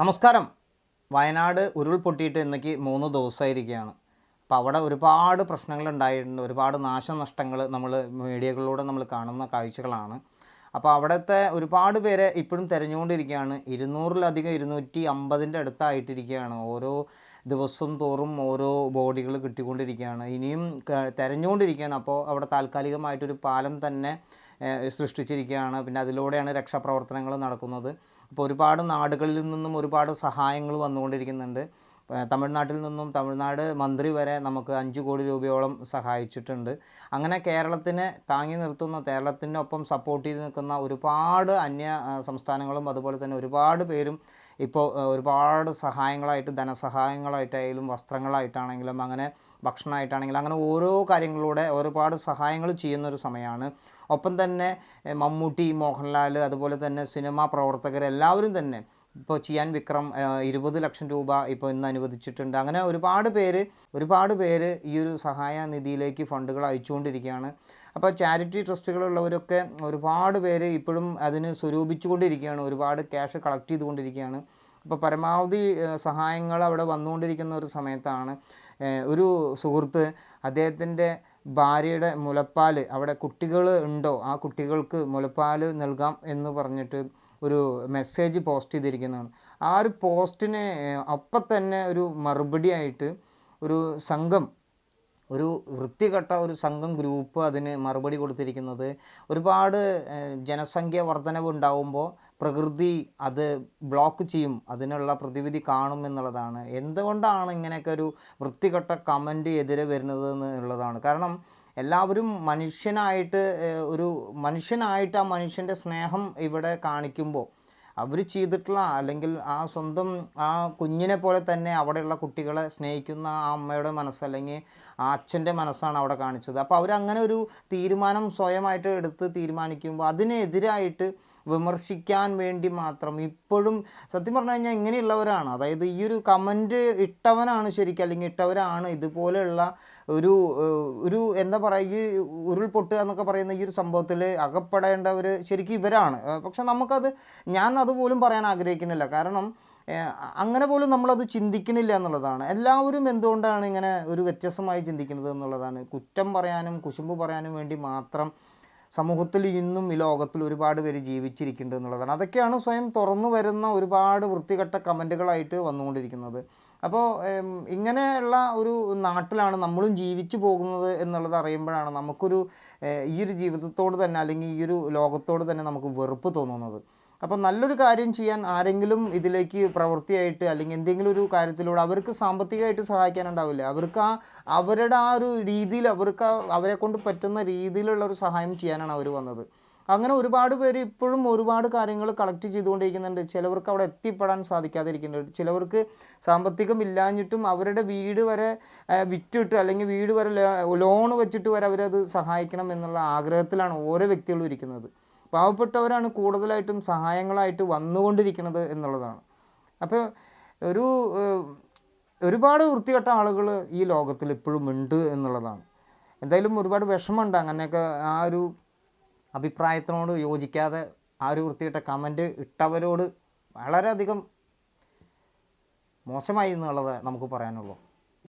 നമസ്കാരം. വയനാട് ഉരുൾപൊട്ടിയിട്ട് ഇന്നേക്ക് മൂന്ന് ദിവസമായിരിക്കുകയാണ് അപ്പോൾ അവിടെ ഒരുപാട് പ്രശ്നങ്ങൾ ഉണ്ടായിട്ടുണ്ട്. ഒരുപാട് നാശനഷ്ടങ്ങൾ നമ്മൾ മീഡിയകളിലൂടെ നമ്മൾ കാണുന്ന കാഴ്ചകളാണ്. അപ്പോൾ അവിടുത്തെ ഒരുപാട് പേരെ ഇപ്പോഴും തിരഞ്ഞുകൊണ്ടിരിക്കുകയാണ്. ഇരുന്നൂറിലധികം ഇരുന്നൂറ്റി അമ്പതിന്റെ അടുത്തായിട്ടിരിക്കുകയാണ്. ഓരോ ദിവസം തോറും ഓരോ ബോഡികൾ കിട്ടിക്കൊണ്ടിരിക്കുകയാണ്. ഇനിയും തിരഞ്ഞുകൊണ്ടിരിക്കുകയാണ്. അപ്പോൾ അവിടെ താൽക്കാലികമായിട്ടൊരു പാലം തന്നെ സൃഷ്ടിച്ചിരിക്കുകയാണ്. പിന്നെ അതിലൂടെയാണ് രക്ഷാപ്രവർത്തനങ്ങൾ നടക്കുന്നത്. അപ്പോൾ ഒരുപാട് നാടുകളിൽ നിന്നും ഒരുപാട് സഹായങ്ങൾ വന്നുകൊണ്ടിരിക്കുന്നുണ്ട്. തമിഴ്നാട്ടിൽ നിന്നും തമിഴ്നാട് മന്ത്രി വരെ നമുക്ക് അഞ്ച് കോടി രൂപയോളം സഹായിച്ചിട്ടുണ്ട്. അങ്ങനെ കേരളത്തിനെ താങ്ങി നിർത്തുന്ന കേരളത്തിനൊപ്പം സപ്പോർട്ട് ചെയ്ത് നിൽക്കുന്ന ഒരുപാട് അന്യ സംസ്ഥാനങ്ങളും അതുപോലെ തന്നെ ഒരുപാട് പേരും ഇപ്പോൾ ഒരുപാട് സഹായങ്ങളായിട്ട് ധനസഹായങ്ങളായിട്ടായാലും വസ്ത്രങ്ങളായിട്ടാണെങ്കിലും അങ്ങനെ ഭക്ഷണമായിട്ടാണെങ്കിലും അങ്ങനെ ഓരോ കാര്യങ്ങളിലൂടെ ഒരുപാട് സഹായങ്ങൾ ചെയ്യുന്നൊരു സമയമാണ്. ഒപ്പം തന്നെ മമ്മൂട്ടി മോഹൻലാൽ അതുപോലെ തന്നെ സിനിമാ പ്രവർത്തകർ എല്ലാവരും തന്നെ ഇപ്പോൾ ചെയ്യാൻ വിക്രം ഇരുപത് ലക്ഷം രൂപ ഇപ്പോൾ ഇന്ന് അനുവദിച്ചിട്ടുണ്ട്. അങ്ങനെ ഒരുപാട് പേര് ഒരുപാട് പേര് ഈ ഒരു സഹായ നിധിയിലേക്ക് ഫണ്ടുകൾ അയച്ചുകൊണ്ടിരിക്കുകയാണ്. അപ്പോൾ ചാരിറ്റി ട്രസ്റ്റുകളുള്ളവരൊക്കെ ഒരുപാട് പേര് ഇപ്പോഴും അതിന് സ്വരൂപിച്ചുകൊണ്ടിരിക്കുകയാണ്. ഒരുപാട് ക്യാഷ് കളക്ട് ചെയ്തുകൊണ്ടിരിക്കുകയാണ്. അപ്പോൾ പരമാവധി സഹായങ്ങൾ അവിടെ വന്നുകൊണ്ടിരിക്കുന്ന ഒരു സമയത്താണ് ഒരു സുഹൃത്ത് അദ്ദേഹത്തിന്റെ ഭാര്യയുടെ മുലപ്പാൽ അവിടെ കുട്ടികൾ ഉണ്ടോ ആ കുട്ടികൾക്ക് മുലപ്പാൽ നൽകാം എന്ന് പറഞ്ഞിട്ട് ഒരു മെസ്സേജ് പോസ്റ്റ് ചെയ്തിരിക്കുന്നതാണ്. ആ ഒരു പോസ്റ്റിന് അപ്പം തന്നെ ഒരു മറുപടിയായിട്ട് ഒരു സംഘം ഒരു വൃത്തികെട്ട ഒരു സംഘം ഗ്രൂപ്പ് അതിന് മറുപടി കൊടുത്തിരിക്കുന്നത്. ഒരുപാട് ജനസംഖ്യ വർധനവ് ഉണ്ടാവുമ്പോൾ പ്രകൃതി അത് ബ്ലോക്ക് ചെയ്യും അതിനുള്ള പ്രതിവിധി കാണും എന്നുള്ളതാണ്. എന്തുകൊണ്ടാണ് ഇങ്ങനെയൊക്കെ ഒരു വൃത്തികെട്ട കമന്റ് എതിരെ വരുന്നത് എന്നുള്ളതാണ്. കാരണം എല്ലാവരും മനുഷ്യനായിട്ട് ഒരു മനുഷ്യനായിട്ട് ആ മനുഷ്യന്റെ സ്നേഹം ഇവിടെ കാണിക്കുമ്പോൾ അവർ ചെയ്തിട്ടുള്ള അല്ലെങ്കിൽ ആ സ്വന്തം ആ കുഞ്ഞിനെ പോലെ തന്നെ അവിടെയുള്ള കുട്ടികളെ സ്നേഹിക്കുന്ന ആ അമ്മയുടെ മനസ്സ് അല്ലെങ്കിൽ ആ അച്ഛന്റെ മനസ്സാണ് അവിടെ കാണിച്ചത്. അപ്പോൾ അവരങ്ങനെ ഒരു തീരുമാനം സ്വയമായിട്ട് എടുത്ത് തീരുമാനിക്കുമ്പോൾ അതിനെതിരായിട്ട് വിമർശിക്കാൻ വേണ്ടി മാത്രം. ഇപ്പോഴും സത്യം പറഞ്ഞു കഴിഞ്ഞാൽ ഇങ്ങനെയുള്ളവരാണ്. അതായത് ഈ ഒരു കമന്റ് ഇട്ടവനാണ് ശരിക്കും അല്ലെങ്കിൽ ഇട്ടവരാണ് ഇതുപോലെയുള്ള ഒരു ഒരു എന്താ പറയുക ഈ ഉരുൾപൊട്ടുക എന്നൊക്കെ പറയുന്ന ഈ ഒരു സംഭവത്തിൽ അകപ്പെടേണ്ടവർ ശരിക്കും ഇവരാണ്. പക്ഷെ നമുക്കത് ഞാൻ അതുപോലും പറയാൻ ആഗ്രഹിക്കുന്നില്ല. കാരണം അങ്ങനെ പോലും നമ്മളത് ചിന്തിക്കുന്നില്ല എന്നുള്ളതാണ്. എല്ലാവരും എന്തുകൊണ്ടാണ് ഇങ്ങനെ ഒരു വ്യത്യസ്തമായി ചിന്തിക്കുന്നത് എന്നുള്ളതാണ്. കുറ്റം പറയാനും കുശുമ്പ് പറയാനും വേണ്ടി മാത്രം സമൂഹത്തിൽ ഇന്നും ഈ ലോകത്തിൽ ഒരുപാട് പേര് ജീവിച്ചിരിക്കുന്നുണ്ട് എന്നുള്ളതാണ്. അതൊക്കെയാണ് സ്വയം തുറന്നു വരുന്ന ഒരുപാട് വൃത്തികെട്ട കമന്റുകളായിട്ട് വന്നുകൊണ്ടിരിക്കുന്നത്. അപ്പോൾ ഇങ്ങനെയുള്ള ഒരു നാട്ടിലാണ് നമ്മളും ജീവിച്ചു പോകുന്നത് എന്നുള്ളത് അറിയുമ്പോഴാണ് നമുക്കൊരു ഈ ഒരു ജീവിതത്തോട് തന്നെ അല്ലെങ്കിൽ ഈ ഒരു ലോകത്തോട് തന്നെ നമുക്ക് വെറുപ്പ് തോന്നുന്നത്. അപ്പോൾ നല്ലൊരു കാര്യം ചെയ്യാൻ ആരെങ്കിലും ഇതിലേക്ക് പ്രവൃത്തിയായിട്ട് അല്ലെങ്കിൽ എന്തെങ്കിലും ഒരു കാര്യത്തിലൂടെ അവർക്ക് സാമ്പത്തികമായിട്ട് സഹായിക്കാനുണ്ടാവില്ല? അവർക്ക് ആ അവരുടെ ആ ഒരു രീതിയിൽ അവർക്ക് അവരെ കൊണ്ട് പറ്റുന്ന രീതിയിലുള്ള ഒരു സഹായം ചെയ്യാനാണ് അവർ വന്നത്. അങ്ങനെ ഒരുപാട് പേര് ഇപ്പോഴും ഒരുപാട് കാര്യങ്ങൾ കളക്ട് ചെയ്തുകൊണ്ടിരിക്കുന്നുണ്ട്. ചിലവർക്ക് അവിടെ എത്തിപ്പെടാൻ സാധിക്കാതിരിക്കുന്നുണ്ട്. ചിലവർക്ക് സാമ്പത്തികം ഇല്ലാഞ്ഞിട്ടും അവരുടെ വീട് വരെ വിറ്റിട്ട് അല്ലെങ്കിൽ വീട് വരെ ലോൺ വെച്ചിട്ട് വരെ അവരത് സഹായിക്കണം എന്നുള്ള ആഗ്രഹത്തിലാണ് ഓരോ വ്യക്തികളും ഇരിക്കുന്നത്. പാവപ്പെട്ടവരാണ് കൂടുതലായിട്ടും സഹായങ്ങളായിട്ട് വന്നുകൊണ്ടിരിക്കുന്നത് എന്നുള്ളതാണ്. അപ്പോൾ ഒരു ഒരുപാട് വൃത്തികെട്ട ആളുകൾ ഈ ലോകത്തിൽ ഇപ്പോഴും ഉണ്ട് എന്നുള്ളതാണ്. എന്തായാലും ഒരുപാട് വിഷമമുണ്ട് അങ്ങനെയൊക്കെ ആ ഒരു അഭിപ്രായത്തിനോട് യോജിക്കാതെ ആ ഒരു വൃത്തികെട്ട കമന്റ് ഇട്ടവരോട് വളരെയധികം മോശമായി എന്നുള്ളത് നമുക്ക് പറയാനുള്ളൂ.